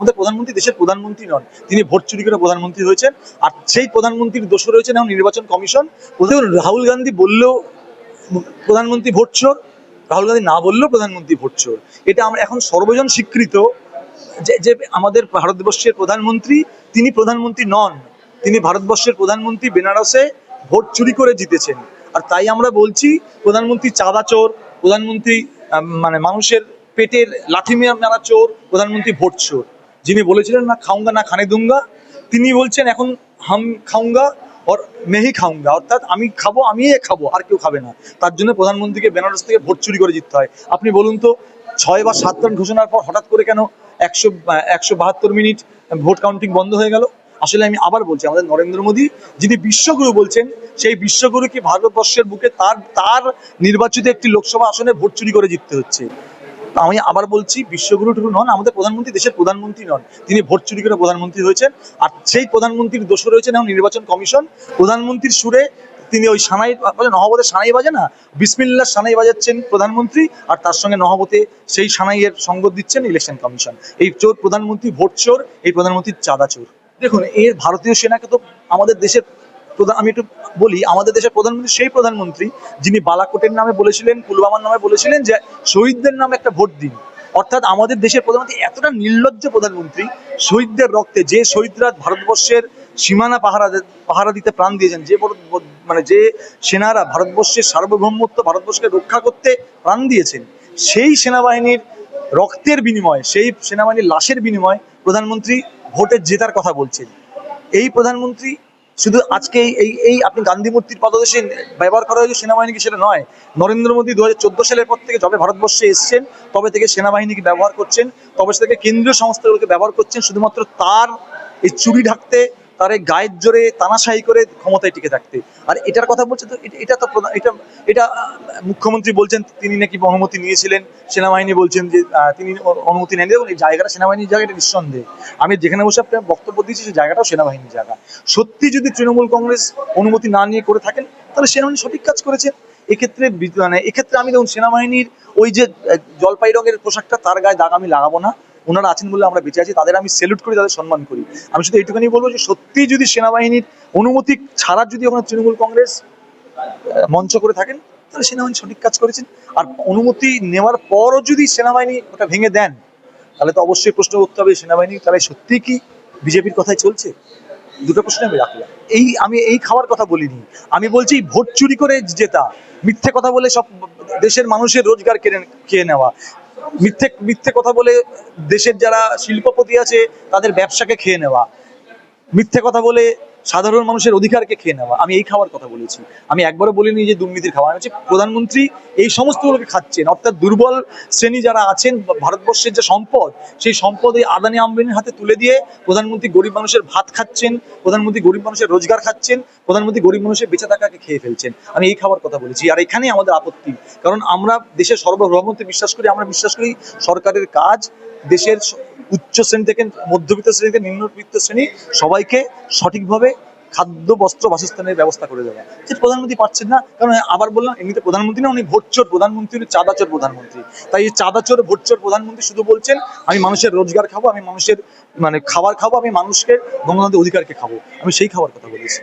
আমাদের প্রধানমন্ত্রী দেশের প্রধানমন্ত্রী নন, তিনি ভোট চুরি করে প্রধানমন্ত্রী হয়েছেন। আর সেই প্রধানমন্ত্রীর দোষ রয়েছেন এখন নির্বাচন কমিশন। রাহুল গান্ধী বললেও প্রধানমন্ত্রী ভোট চোর, রাহুল গান্ধী না বললেও প্রধানমন্ত্রী ভোট চোর। এটা আমরা এখন সর্বজন স্বীকৃত যে যে আমাদের ভারতবর্ষের প্রধানমন্ত্রী, তিনি প্রধানমন্ত্রী নন, তিনি ভারতবর্ষের প্রধানমন্ত্রী বেনারসে ভোট চুরি করে জিতেছেন। আর তাই আমরা বলছি, প্রধানমন্ত্রী চাঁদা চোর, প্রধানমন্ত্রী মানে মানুষের পেটের লাঠি মেরা চোর, প্রধানমন্ত্রী ভোট চোর। যিনি বলেছিলেন না খাউঙ্গা না খানে দুঙ্গা, তিনি বলছেন এখন হাম খাউঙ্গা ওর মেহি খাউঙ্গা অর্থাৎ আমি খাব আমি খাব, আর কেউ খাবে না। তার জন্য প্রধানমন্ত্রীকে বেনারস থেকে ভোট চুরি করে জিততে হয়। আপনি বলুন তো, ছয় বা সাত রান ঘোষণার পর হঠাৎ করে কেন একশো একশো বাহাত্তর মিনিট ভোট কাউন্টিং বন্ধ হয়ে গেল? আসলে আমি আবার বলছি, আমাদের নরেন্দ্র মোদী, যিনি বিশ্বগুরু বলছেন, সেই বিশ্বগুরু কি ভারতবর্ষের বুকে তার তার নির্বাচিত একটি লোকসভা আসনে ভোট চুরি করে জিততে হচ্ছে। আমি আবার বলছি, বিশ্বগুরু টুকু নন, আমাদের প্রধানমন্ত্রী দেশের প্রধানমন্ত্রী নন। তিনি ভোট চুরি করে প্রধানমন্ত্রী হয়েছেন। আর সেই প্রধানমন্ত্রীর দোষ রয়েছেন এখন নির্বাচন কমিশন। প্রধানমন্ত্রীর সুরে তিনি ওই সানাই নহবতে সানাই বাজে না? বিসমিল্লাহ সানাই বাজাচ্ছেন প্রধানমন্ত্রী, আর তার সঙ্গে নহবতে সেই সানাইয়ের সঙ্গ দিচ্ছেন ইলেকশন কমিশন। এই চোর প্রধানমন্ত্রী ভোট চোর, এই প্রধানমন্ত্রীর চাঁদা চোর। দেখুন, এর ভারতীয় সেনাকে তো আমাদের দেশের প্রধান আমি একটু বলি, আমাদের দেশের প্রধানমন্ত্রী সেই প্রধানমন্ত্রী যিনি বালাকোটের নামে বলেছিলেন, পুলওয়ামার নামে বলেছিলেন যে শহীদদের নামে একটা ভোট দিন। অর্থাৎ আমাদের দেশের প্রধানমন্ত্রী এতটা নির্লজ্জ প্রধানমন্ত্রী, শহীদদের রক্তে যে শহীদরা ভারতবর্ষের সীমানা পাহারা পাহারা দিতে প্রাণ দিয়েছেন, যে মানে যে সেনারা ভারতবর্ষের সার্বভৌমত্ব, ভারতবর্ষকে রক্ষা করতে প্রাণ দিয়েছেন, সেই সেনাবাহিনীর রক্তের বিনিময়ে, সেই সেনাবাহিনীর লাশের বিনিময়ে প্রধানমন্ত্রী ভোটে জেতার কথা বলছেন। এই প্রধানমন্ত্রী শুধু আজকে এই- এই আপনি গান্ধী মূর্তির পদদেশে ব্যবহার করা হয়েছে সেনাবাহিনীকে সেটা নয়। নরেন্দ্র মোদী দু হাজার চোদ্দ সালের পর থেকে যবে ভারতবর্ষে এসছেন, তবে থেকে সেনাবাহিনীকে ব্যবহার করছেন, তবে থেকে কেন্দ্রীয় সংস্থাগুলোকে ব্যবহার করছেন, শুধুমাত্র তার এই চুরি ঢাকতে তার এই গায়ের জোরে তানাশাহি করে ক্ষমতায় টিকে থাকতে। আর এটার কথা বলছে তো, এটা- তো প্রধান- এটা এটা মুখ্যমন্ত্রী বলছেন, তিনি নাকি অনুমতি নিয়েছিলেন, সেনাবাহিনী বলছেন যে তিনি অনুমতি নেন এবং এই জায়গাটা সেনাবাহিনীর জায়গা, এটা নিঃসন্দেহে। আমি যেখানে বসে আপনার বক্তব্য দিয়েছি, সেই জায়গাটাও সেনাবাহিনীর জায়গা। সত্যি যদি তৃণমূল কংগ্রেস অনুমতি না নিয়ে করে থাকেন, তাহলে সেনাবাহিনী সঠিক কাজ করেছে। এক্ষেত্রে মানে এক্ষেত্রে আমি দেখুন, সেনাবাহিনীর ওই যে জলপাই রঙের পোশাকটা তার গায়ে দাগ আমি লাগাবো না। ওনারা আছেন বলে আমরা বেঁচে আছি, তাদের আমি সেলুট করি, তাদের সম্মান করি। আমি শুধু এইটুখানি বলব যে সত্যি যদি সেনাবাহিনীর অনুমতি ছাড়া যদি ওখানে তৃণমূল কংগ্রেস মঞ্চ করে থাকেন, তাহলে সেনাবাহিনী সঠিক কাজ করেছেন। আর অনুমতি নেওয়ার পরও যদি সেনাবাহিনী ওটা ভেঙে দেন, তাহলে তো অবশ্যই প্রশ্ন করতে হবে সেনাবাহিনী তাহলে সত্যি কি বিজেপির কথাই চলছে? দুটো প্রশ্ন আমি রাখলাম। এই আমি এই খাওয়ার কথা বলিনি। আমি বলছি ভোট চুরি করে জেতা, মিথ্যে কথা বলে সব দেশের মানুষের রোজগার কেড়ে নেওয়া। মিথ্যে মিথ্যে কথা বলে দেশের যারা শিল্পপতি আছে, তাদের ব্যবসাকে খেয়ে নেওয়া। মিথ্যে কথা বলে সাধারণ মানুষের অধিকারকে খেয়ে নেওয়া। আমি এই খাওয়ার কথা বলেছি। আমি একবারও বলিনি যে দুর্নীতির খাওয়া। হচ্ছে প্রধানমন্ত্রী এই সমস্তগুলোকে খাচ্ছেন। অর্থাৎ দুর্বল শ্রেণি যারা আছেন, ভারতবর্ষের যে সম্পদ, সেই সম্পদ এই আদানি আম্বানির হাতে তুলে দিয়ে প্রধানমন্ত্রী গরিব মানুষের ভাত খাচ্ছেন, প্রধানমন্ত্রী গরিব মানুষের রোজগার খাচ্ছেন, প্রধানমন্ত্রী গরিব মানুষের বেঁচে থাকাকে খেয়ে ফেলছেন। আমি এই খাওয়ার কথা বলেছি। আর এখানেই আমাদের আপত্তি। কারণ আমরা দেশের সর্বভৌমত্বে বিশ্বাস করি, আমরা বিশ্বাস করি সরকারের কাজ দেশের উচ্চ শ্রেণি থেকে মধ্যবিত্ত শ্রেণি থেকে নিম্নবিত্ত শ্রেণি সবাইকে সঠিকভাবে খাদ্য, বস্ত্র, বাসস্থানের ব্যবস্থা করে দেওয়া যে প্রধানমন্ত্রী পাচ্ছেন না, কারণ আবার বললাম, এমনিতে প্রধানমন্ত্রী না, উনি ভোটচোর প্রধানমন্ত্রী, উনি চাঁদাচোর প্রধানমন্ত্রী। তাই এই চাঁদাচোর, ভোটচোর প্রধানমন্ত্রী শুধু বলছেন, আমি মানুষের রোজগার খাব, আমি মানুষের মানে খাবার খাব, আমি মানুষকে গণতান্ত্রিক অধিকারকে খাব। আমি সেই খাবার কথা বলেছি।